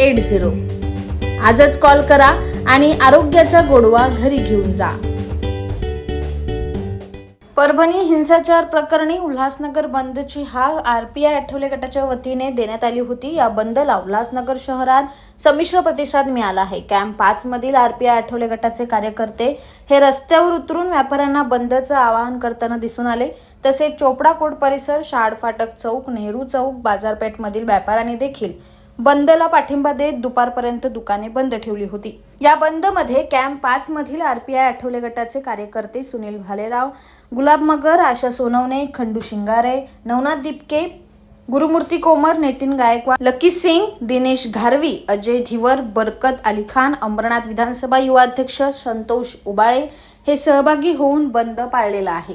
eight zero. आजच call करा आणि आरोग्याचा गोडवा घरी घेऊन जा. परभणी हिंसाचार प्रकरणी उल्हासनगर बंदची हाक आरपीआय आठवले गटाच्या वतीने देण्यात आली होती. या बंदला उल्हासनगर शहरात संमिश्र प्रतिसाद मिळाला आहे. कॅम्प पाच मधील आरपीआय आठवले गटाचे कार्यकर्ते हे रस्त्यावर उतरून व्यापाऱ्यांना बंदचं आवाहन करताना दिसून आले. तसेच चोपडा कोट परिसर शाड फाटक चौक नेहरू चौक बाजारपेठमधील व्यापाऱ्यांनी देखील बंदला पाठिंबा देत दुपारपर्यंत दुकाने बंद ठेवली होती. या बंदमध्ये कॅम्प पाच मधील आरपीआय आठवले गटाचे कार्यकर्ते सुनील भालेराव गुलाब मगर आशा सोनवणे खंडू शिंगारे नवनाथ दिपके गुरुमूर्ती कोमर नितीन गायकवाड लकी सिंग दिनेश घारवी अजय धिवर बरकत अली खान अमरनाथ विधानसभा युवा अध्यक्ष संतोष उबाळे हे सहभागी होऊन बंद पाळलेला आहे.